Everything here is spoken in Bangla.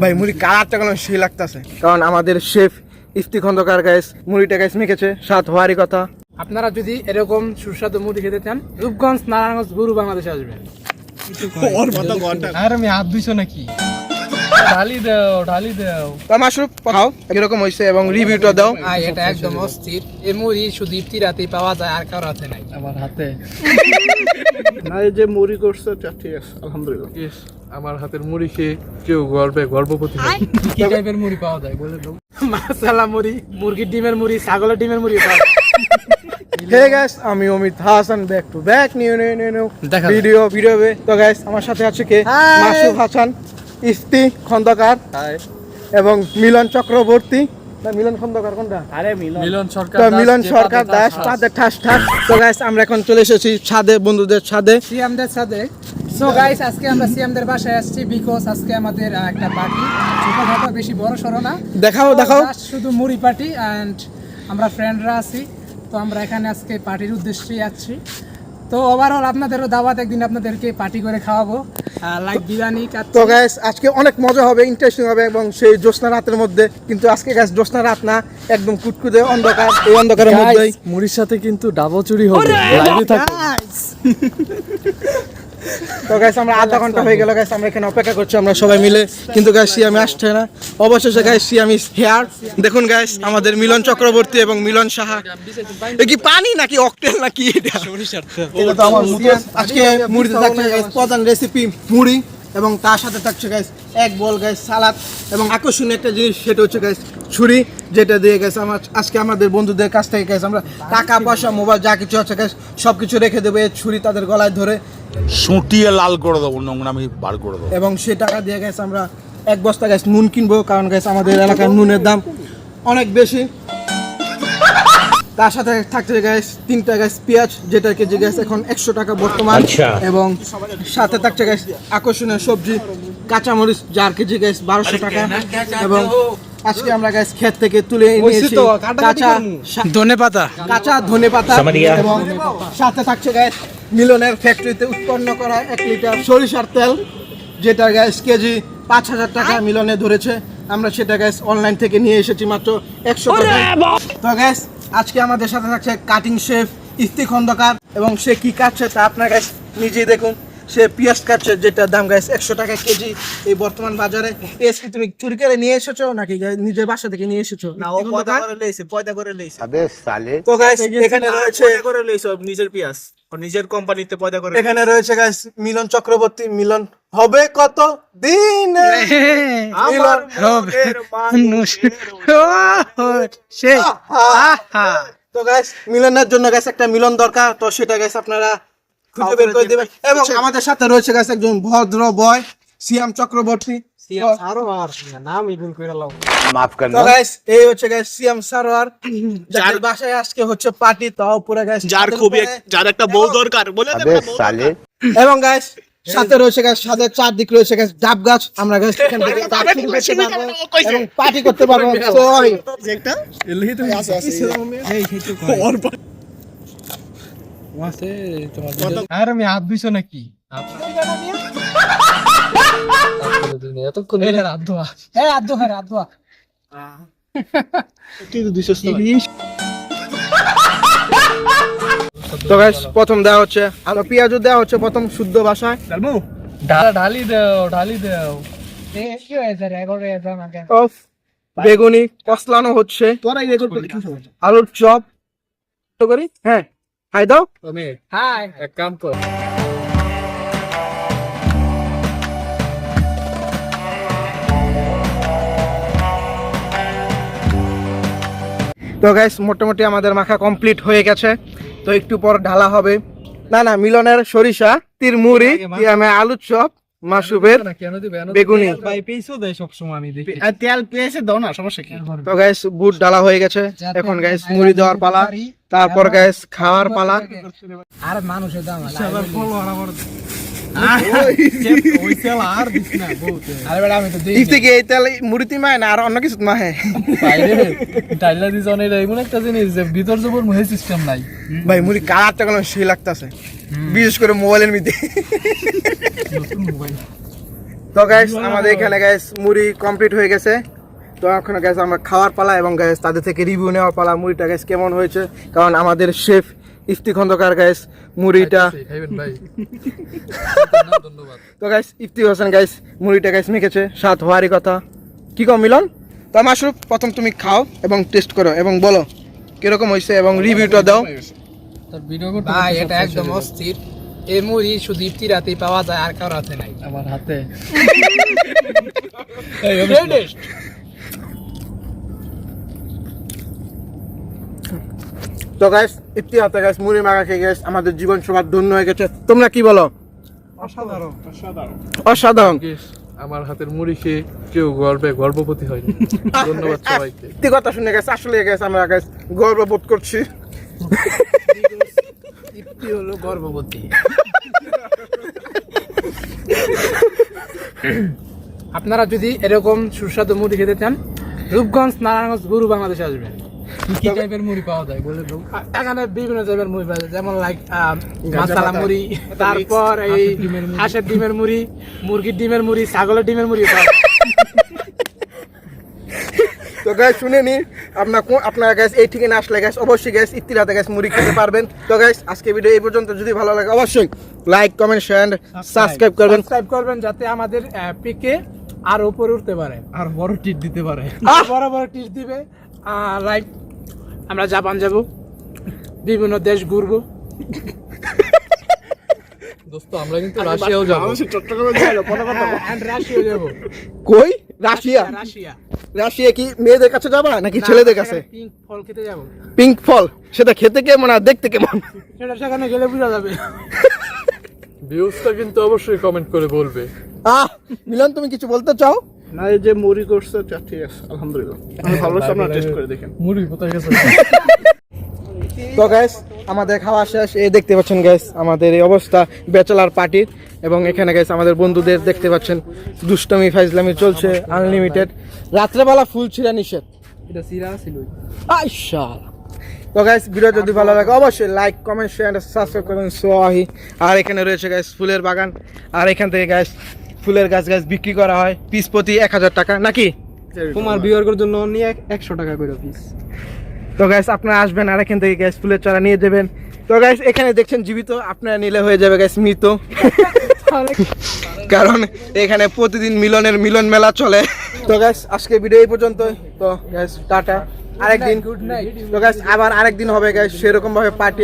ভাই মুড়ি কালারটা কোনো সেই লাগতেছে। কারণ আমাদের শেফ ইফতি খন্দকার গাইস মুড়িটা গাইস মেখেছে সাত হওয়ারই কথা। আপনারা যদি এরকম সুস্বাদু মুড়ি খেতে চান রূপগঞ্জ নারায়ণগঞ্জ গুরু বাংলাদেশে আসবেন আর আমি হাত ধুইছো নাকি? ঢালি দাও ঢালি দাও। তো মাশরুফ খাও এরকম হয়েছে এবং রিভিউটা দাও। আয় এটা একদম অস্থির। এই মুড়ি শুধু ইফতি পাওয়া যায় আর কারও হাতে নাই। আমার হাতে। না এই যে মুড়ি করছে ঠিক আছে আলহামদুলিল্লাহ। আমার হাতের মুড়ি খেয়ে কেউ গর্বে গর্ভবতী হয়। কি টাইপের মুড়ি পাওয়া যায় বলে দাও। মাসালা মুড়ি মুরগির ডিমের মুড়ি ছাগলের ডিমের মুড়ি পাওয়া যায়। হে গাইস আমি Amit Hasan back to back new new new new video video তো গাইস আমার সাথে আছে কে? মাসুফ হাসান ইফতি খন্দকার এবং মিলন চক্রবর্তী। মিলন খন্দকার কোনটা? আরে মিলন। মিলন সরকার দাস, মিলন সরকার দাস ঠাস। পাদের ঠাস ঠাস। তো গাইস আমরা এখন চলে এসেছি ছাদে বন্ধুদের ছাদে। সিয়ামদের সো গাইস আজকে আমরা সিয়ামদের বাসায় আসছি বিকজ আজকে আমাদের একটা পার্টি ছোটখাটো বেশি বড় সড়ো না। দেখাও দেখাও। শুধু মুড়ি পার্টি অ্যান্ড আমরা ফ্রেন্ডরা আছি। তো আমরা এখানে আজকে পার্টির উদ্দেশ্যেই যাচ্ছি। তো ওভারঅল আপনাদেরও দাওয়াত একদিন আপনাদেরকে পার্টি করে খাওয়াবো। লাইক বিরিয়ানি তো গাইস আজকে অনেক মজা হবে ইন্টারেস্টিং হবে এবং সেই জ্যোৎস্না রাতের মধ্যে। কিন্তু আজকে গাইস জ্যোৎস্না রাত না একদম কুটকুটে অন্ধকার। এই অন্ধকারের মধ্যেই। মুড়ির সাথে কিন্তু ডাবো চুরি হবে। লাইভে থাকো। তো গাইস আমরা আধা ঘণ্টা হয়ে গেল গাইস আমরা এখানে অপেক্ষা করছি আমরা সবাই মিলে। কিন্তু গাইস আমি আসছে না। অবশেষে গাইস আমি হেয়ার দেখুন গাইস আমাদের মিলন চক্রবর্তী এবং মিলন সাহা। এ কি পানি নাকি অকটেল নাকি এটা? তো আমার মুখে। আজকে মুড়িতে থাকছে প্রধান রেসিপি মুড়ি। এবং তার সাথে থাকছে গাইস এক বল গাইস সালাদ এবং আকর্ষণীয় একটা জিনিস সেটা হচ্ছে গাইস ছুরি যেটা দিয়ে গেছে আমার আজকে আমাদের বন্ধুদের কাছ থেকে গেছে আমরা টাকা পয়সা মোবাইল যা কিছু আছে গাইস সব কিছু রেখে দেবো এই ছুরি তাদের গলায় ধরে। সুটিয়ে লাল করে দেবো নোংরামি বার করে দেবো। এবং সে টাকা দিয়ে গেছে আমরা এক বস্তা গ্যাস নুন কিনবো কারণ গ্যাস আমাদের এলাকার নুনের দাম অনেক বেশি। তার সাথে থাকছে গ্যাস তিনটা গ্যাস পেঁয়াজ যেটা কেজি গ্যাস এখন একশো টাকা বর্তমান এবং সাথে থাকছে গ্যাস আকর্ষণীয় সবজি কাঁচামরিচ যার কেজি গ্যাস বারোশো টাকা। এবং আজকে আমরা গ্যাস ক্ষেত থেকে তুলে নিয়েছি কাঁচা ধনে পাতা। কাঁচা ধনে পাতা এবং সাথে থাকছে গ্যাস মিলনের ফ্যাক্টরিতে উৎপন্ন করা এক লিটার সরিষার তেল যেটা গ্যাস কেজি পাঁচ হাজার টাকা মিলনে ধরেছে। আমরা সেটা গ্যাস অনলাইন থেকে নিয়ে এসেছি মাত্র একশো টাকা তো গ্যাস আজকে আমাদের সাথে থাকছে কাটিং শেফ ইফতি খন্দকার এবং সে কি কাটছে তা আপনার গ্যাস নিজেই দেখুন। সে পেঁয়াজ কাটছে যেটার দাম গ্যাস একশো টাকা কেজি এই বর্তমান বাজারে। পেঁয়াজ কি তুমি চুরি করে নিয়ে এসেছ নাকি নিজের বাসা থেকে নিয়ে এসেছ? না ও পয়দা করে লইছে পয়দা করে লইছে। তো গাইস এখানে রয়েছে করে লইছে নিজের পিঁয়াজ। নিজের কোম্পানিতে পয়দা করে এখানে রয়েছে গাইস মিলন চক্রবর্তী মিলন হবে কত দিন? আমার হবে। তো গাইস মিলনের জন্য গাইস একটা মিলন দরকার। তো সেটা গাইস আপনারা খুঁজে বের করে দিবেন। এবং আমাদের সাথে রয়েছে গাইস একজন ভদ্র বয় সিয়াম চক্রবর্তী। আরও আর নাম ইভেন করে লাও। মাফ কর তো গাইস এই হচ্ছে গাইস সিয়াম সারোয়ার। যার বাসায় আজকে হচ্ছে পার্টি তাও পুরো গাইস যার খুবই যার একটা দরকার বলে দেবে না বউ দরকার। এবং গাইস সাথে রয়েছে গাছ সাথে চারদিক রয়েছে গাছ ডাব গাছ। আমরা গাছ এখান থেকে ডাব চুরি করতে পারব। এবং পার্টি করতে পারব। আর আমি ধুইছো নাকি? এতক্ষণ হাত ধোয়া হ্যাঁ আদ্য হ্যাঁ আদ্য তো গাইস প্রথম দেওয়া হচ্ছে আলু পেঁয়াজও দেওয়া হচ্ছে প্রথম শুদ্ধ ভাষায়। ঢালি দাও ঢালি দাও। বেগুনি কসলানো হচ্ছে। আলুর চপ। তো করি? হ্যাঁ খাই দাও। তুমি হাই। এক কাম কর। তো গাইস মোটামুটি আমাদের মাখা কমপ্লিট হয়ে গেছে। তো একটু পর ঢালা হবে। না না মিলনের সরিষা তিরমুড়ি আমি আলুর চপ মাসুবের না কেন দিবে? এনে বেগুনি। তেল পেয়েছে দাও না সমস্যা কি? তো গাইস বুট ডালা হয়ে গেছে। এখন গাইস মুড়ি দেওয়ার পালা। তারপর গাইস খাওয়ার পালা। আর মানুষের দাম আর অন্য কিছু এমন একটা জিনিস যে ভিতর সিস্টেম নাই ভাই মুড়ি কোনো সেই লাগতাছে বিশেষ করে মোবাইলের মধ্যে তো গাইস আমাদের এখানে গাইস মুড়ি কমপ্লিট হয়ে গেছে তো এখন গাইস আমরা খাওয়ার পালা এবং গাইস তাদের থেকে রিভিউ নেওয়ার পালা মুড়িটা গাইস কেমন হয়েছে কারণ আমাদের শেফ ইফতি খন্দকার গাইস মুড়িটা খাইবেন ভাই। ধন্যবাদ। তো গাইস ইফতি হোসেন গাইস মুড়িটা গাইস মেখেছে স্বাদ হওয়ারই কথা। কি কম মিলন? তো মাশরুফ প্রথম তুমি খাও এবং টেস্ট করো এবং বলো কীরকম হয়েছে এবং রিভিউটা দাও। তার ভাই এটা একদম অস্থির। এই মুড়ি শুধু ইফতি রাতেই পাওয়া যায় আর কারও হাতে নাই। গেল। আমার হাতে। তো গাইস ইফতি হাতে গাইস মুড়ি মাখা খেয়ে গাইস আমাদের জীবন সবার ধন্য হয়ে গেছে। তোমরা কি বলো? অসাধারণ। অসাধারণ। Guys, আমার হাতের মুড়ি খেয়ে কেউ গর্বে গর্ভবতী হয়নি। ধন্যবাদ সবাইকে। সত্যি কথা শুনে গেছে আসলে গেছে আমরা গাইস গর্ববোধ করছি। ইফতি হলো গর্ভবতী। আপনারা যদি এরকম সুস্বাদু মুড়ি খেতে চান রূপগঞ্জ নারায়ণগঞ্জ গুরু বাংলাদেশে আসবেন। কি টাইপের মুড়ি পাওয়া যায়? বলে দাও। এখানে বিভিন্ন টাইপের মুড়ি পাওয়া যায়। যেমন লাইক মাসালা মুড়ি তারপর এই হাঁসের ডিমের মুড়ি। মুরগির ডিমের মুড়ি ছাগলের ডিমের মুড়ি পাওয়া যায়। তো গ্যাস শুনে আপনার গ্যাস এই ঠিকানা আসলে গ্যাস অবশ্যই গ্যাস ইত্তিরাতে গ্যাস মুড়ি খেতে পারবেন। তো গ্যাস আজকে ভিডিও এই পর্যন্ত। যদি ভালো লাগে অবশ্যই লাইক কমেন্ট শেয়ার সাবস্ক্রাইব করবেন। সাবস্ক্রাইব করবেন যাতে আমাদের পিকে আর উপরে উঠতে পারে। আর বড় টিট দিতে পারে। বড় বড় টিস দিবে। লাইক আমরা জাপান যাব বিভিন্ন দেশ ঘুরবো। দোস্ত আমরা কিন্তু রাশিয়াও যাব। and যাব। কই? রাশিয়া? Russia Russia. কি মেয়েদের কাছে যাবা নাকি ছেলেদের কাছে? পিঙ্ক ফল খেতে যাব। পিঙ্ক ফল সেটা খেতে কেমন আর দেখতে কেমন? সেটা সেখানে গেলে বোঝা যাবে। ভিউজটা কিন্তু অবশ্যই কমেন্ট করে বলবে। আহ মিলন তুমি কিছু বলতে চাও? না এই যে মুড়ি করছে তা ঠিক আছে আলহামদুলিল্লাহ। আমি ভালো আপনারা টেস্ট করে দেখেন। মুড়ি কোথায় গেছে? তো গ্যাস আমাদের খাওয়া শেষ এই দেখতে পাচ্ছেন গ্যাস আমাদের এই অবস্থা ব্যাচেলার পার্টির এবং এখানে গ্যাস আমাদের বন্ধুদের দেখতে পাচ্ছেন দুষ্টমি ফাইজলামি চলছে আনলিমিটেড রাত্রেবেলা ফুল ছিঁড়া নিষেধ। এটা সিরা ছিল আইসা তো গাইস ভিডিও যদি ভালো লাগে অবশ্যই লাইক কমেন্ট শেয়ার সাবস্ক্রাইব করবেন সোয়াহি। আর এখানে রয়েছে গাইস ফুলের বাগান। আর এখান থেকে গাইস ফুলের গাছ গাছ বিক্রি করা হয় পিস প্রতি এক হাজার টাকা নাকি? তোমার বিয়ার জন্য নিয়ে একশো টাকা করে পিস তো গাইস আপনারা আসবেন আর এখান থেকে গ্যাস ফুলের চারা নিয়ে যাবেন। তো গাইস এখানে দেখছেন জীবিত আপনারা নিলে হয়ে যাবে গাইস মৃত। কারণ এখানে প্রতিদিন মিলনের মিলন মেলা চলে। তো গাইস আজকে ভিডিও এই পর্যন্ত তো গাইস টাটা। আরেকদিন গুড নাইট তো গাইস আবার আরেকদিন হবে গাইস সেরকম ভাবে পার্টি